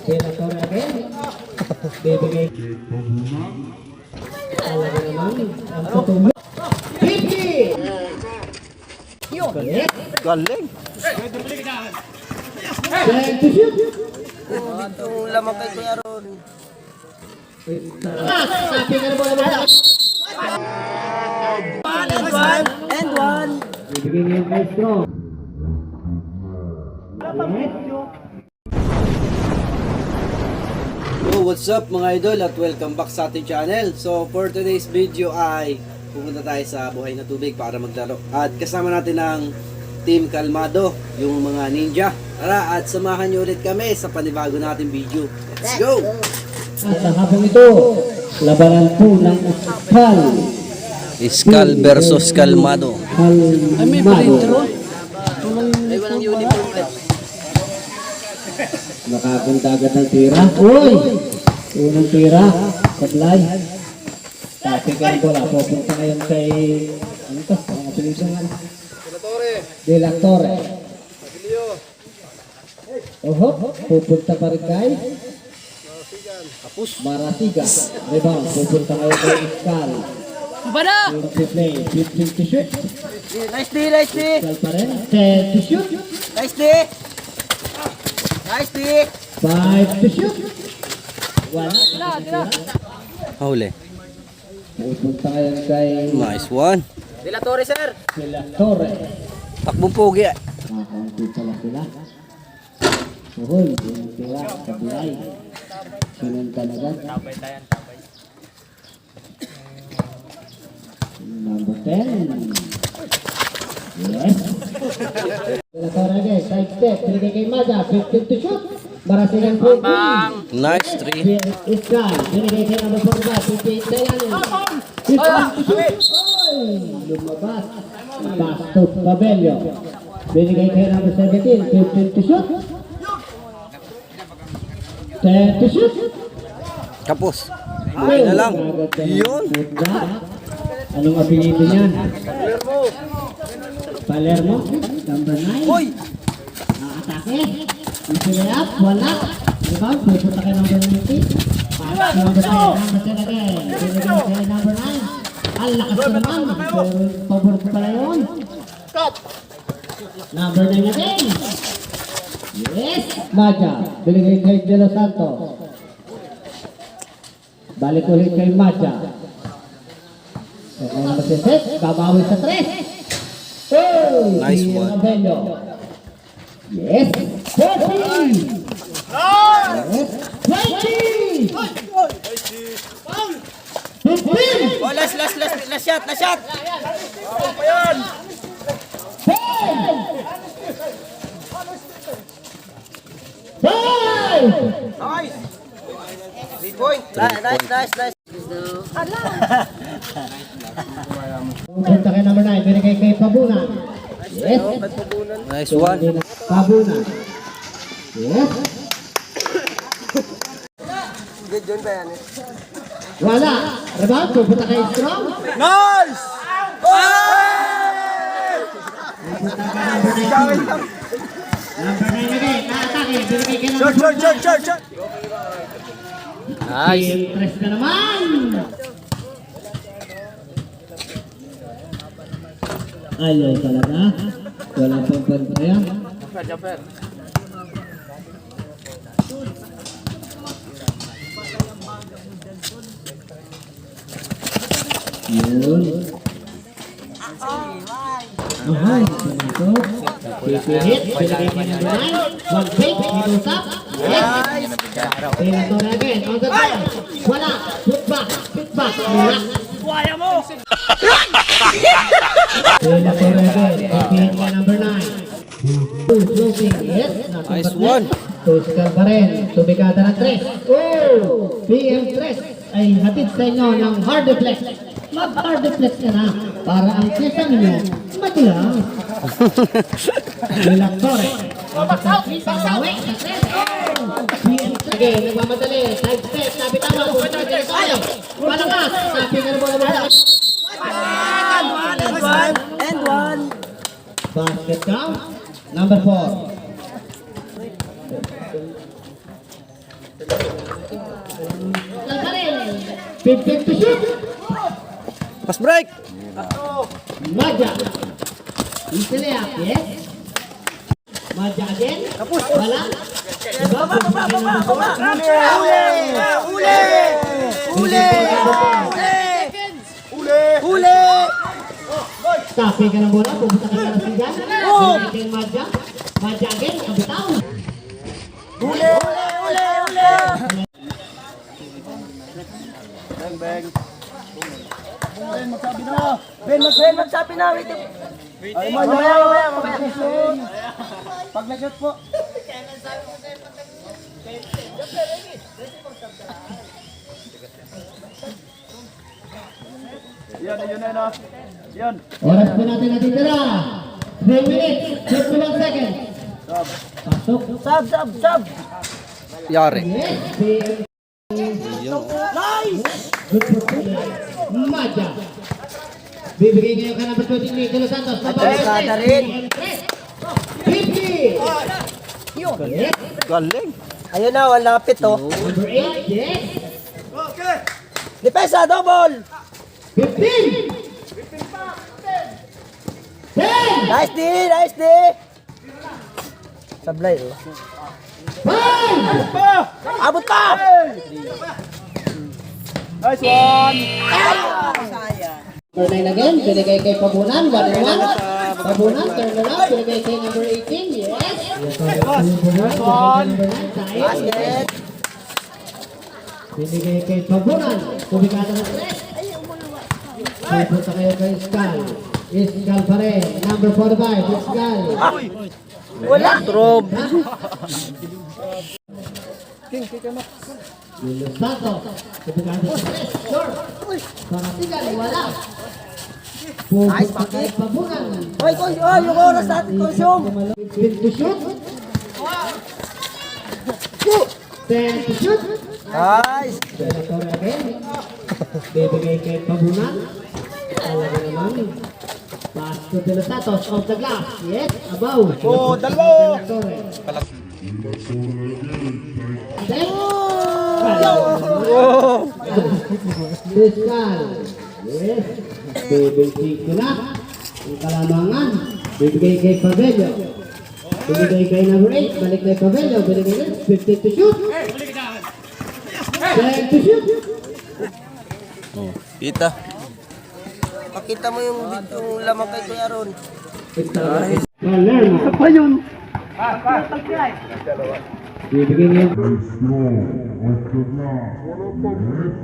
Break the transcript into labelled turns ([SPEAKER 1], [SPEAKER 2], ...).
[SPEAKER 1] Senator again. Bibigay. Talaga naman. Ang tutumo. 50! Yun.
[SPEAKER 2] Galing. Ito lamang kay Kuya Ron.
[SPEAKER 1] Sabi nga na bola bola.
[SPEAKER 2] And one. And one.
[SPEAKER 1] Niya yung high strong. Yes.
[SPEAKER 3] What's up mga idol at welcome back sa ating channel. So for today's video ay pupunta tayo sa Buhay na Tubig para maglaro. At kasama natin ang Team Kalmado, yung mga ninja. Tara at samahan niyo ulit kami sa panibago nating video. Let's go!
[SPEAKER 1] At ang habang ito, labanan po ng Kal.
[SPEAKER 2] Iskal versus Kalmado.
[SPEAKER 1] Kalmado.
[SPEAKER 2] Ay,
[SPEAKER 1] Nakapunta agad ng tira. Uy! Unang tira. Sablay. Tapi ka rin bola. Pupunta ngayon kay... Ano to? Ang apelido nga. De La Torre. Oho. Pupunta pa rin kay... Marasiga. Rebound. Pupunta ngayon kay Iskal.
[SPEAKER 2] Bada!
[SPEAKER 1] Yung play. 15 to shoot.
[SPEAKER 2] Nice D, nice D.
[SPEAKER 1] Iskal pa rin. 10 to shoot.
[SPEAKER 2] Nice D. Nice pick!
[SPEAKER 1] Five to shoot! Wala. Wala, wala.
[SPEAKER 2] Huli.
[SPEAKER 1] Pupunta ngayon.
[SPEAKER 2] Nice one. Dela Torre, sir.
[SPEAKER 1] Dela Torre.
[SPEAKER 2] Takbong pogi.
[SPEAKER 1] Nakakunti pala sila. Uhoy, yung tira sa buhay. Sinunta na Number 10.
[SPEAKER 2] Nice three.
[SPEAKER 1] Iskal, binigay kay number 4 ba, 58 Dayan. 15 to shoot. Oy, lumabas. Bastos Babelio. Binigay kay number 17, 15 to shoot. 10 to shoot.
[SPEAKER 2] Kapos. Buhay na lang. Yun.
[SPEAKER 1] Anong apelido niyan? Palermo. Number 9.
[SPEAKER 2] Uy!
[SPEAKER 1] Nakatake. Ipilay up. Wala. Rebound. Pupunta kay number 90. Pass number 10. Number 10 again. Binigay kay number 9. Ang lakas naman. Pabor ko pala yun. Number 9 again. Yes. Maja. Binigay kay De Los Santos. Balik ulit kay Maja. Okay, number 10. Babawi sa 3. Oh,
[SPEAKER 2] Nice one.
[SPEAKER 1] Abello. Yes. 40. Yes. 20. 15.
[SPEAKER 2] Oh, last, last, last, last shot, last shot.
[SPEAKER 1] 10.
[SPEAKER 2] Nice. Three point. Nice, nice, nice, nice.
[SPEAKER 1] Punta kay number 9. Binigay kay Pabuna. Yes.
[SPEAKER 2] Nice one.
[SPEAKER 1] Pabuna. Yes.
[SPEAKER 2] Good yun ba yan?
[SPEAKER 1] Wala. Rebound. Pupunta kay Strong.
[SPEAKER 2] Nice!
[SPEAKER 1] Number 19. Number 9 again. Naatake. Binigay kay number
[SPEAKER 2] Shot, shot, shot,
[SPEAKER 1] 49.
[SPEAKER 2] shot, shot. Nice.
[SPEAKER 1] Interest na naman. Ayaw talaga. Wala pang pantaya. Yun. Ahay, ito. Pipihit. Pinagay kay number 9. One pick. Hinusap. Yes. Senator again, on the ball. Wala. Put back. Put back. Wala.
[SPEAKER 2] Waya mo!
[SPEAKER 1] Senator again. Pipihit number 9. Two floating. Yes.
[SPEAKER 2] Nice
[SPEAKER 3] one.
[SPEAKER 1] Tuskal pa rin. Subikada ng tres. Oh! PM tres ay hatid sa inyo ng hard deflex. Mag hard deflex ka na para ang pyesa ninyo Torre. Babawi sa tres. Oh! Tres. Okay, nagmamadali. Side step. Sabi tama. Pupunta ka dito. Palakas. Sabi na bola bola.
[SPEAKER 2] And one, and one.
[SPEAKER 1] Basket count. Number four. Kalbarel. 50 to shoot.
[SPEAKER 3] Pass break!
[SPEAKER 1] Madja. Isiliak, yes. Madja again. Wala. Baba, baba, baba, baba.
[SPEAKER 2] Uli! Uli! Uli! Uli!
[SPEAKER 1] Tapi ka ng bola, pupunta ka ng sigan. Oh! Kay Madja. Madja again, kabitaw.
[SPEAKER 2] Uli! Uli! Uli! Ben, magsabi na! Ben, magsabi na! Wait! Ay, mamaya, mamaya, mamaya! Pag nag-shot po!
[SPEAKER 1] Oras po natin natitira. 3 minutes, 51 seconds. Pasok.
[SPEAKER 2] Sab, sab, sab!
[SPEAKER 3] Yari.
[SPEAKER 2] Nice!
[SPEAKER 1] Madja. Bibigay ngayon ka ng patutin ni Carlos Santos.
[SPEAKER 2] Delikada rin.
[SPEAKER 1] 50. Yes.
[SPEAKER 3] Galing.
[SPEAKER 2] Ayun na, wala lapit oh.
[SPEAKER 1] Number 8, yes.
[SPEAKER 2] Depensa, double!
[SPEAKER 1] 15. 10.
[SPEAKER 2] Nice D! Nice D! Sablay oh.
[SPEAKER 1] 5.
[SPEAKER 2] Abot pa!
[SPEAKER 1] Number 9 again, binigay kay Pabunan, 1 and 1. Pabunan, turn around, binigay kay number 18, yes. 9, side.
[SPEAKER 2] Basket!
[SPEAKER 1] Binigay kay Pabunan, kubikado ng 3. Pupunta kayo kay Iskal. Iskal pa rin, number 45, Iskal.
[SPEAKER 2] Wala! Trob!
[SPEAKER 1] Julius Santos, kubikado ng 3. Short. Paratigan, wala. Pupunta kay Pabunan.
[SPEAKER 2] Hoy, kung oh, yung oras natin consume!
[SPEAKER 1] Spin to shoot. Ten to shoot.
[SPEAKER 2] Nice!
[SPEAKER 1] Senator again. Bibigay kay Pabunan. Talaga naman. Pass to De Los Santos off the glass. Yes, above. Oh, dalawa. Fiscal. Yes. Bibigay ko na. Ang kalamangan. Bibigay kay Pabello. Binigay kay number 8, balik kay Pavello, binigay rin, 50 to shoot. 10 to shoot.
[SPEAKER 3] Kita.
[SPEAKER 2] Pakita mo yung, yung lamang kay Kuya Ron.
[SPEAKER 1] Palermo. Apa yun? Bibigay niya.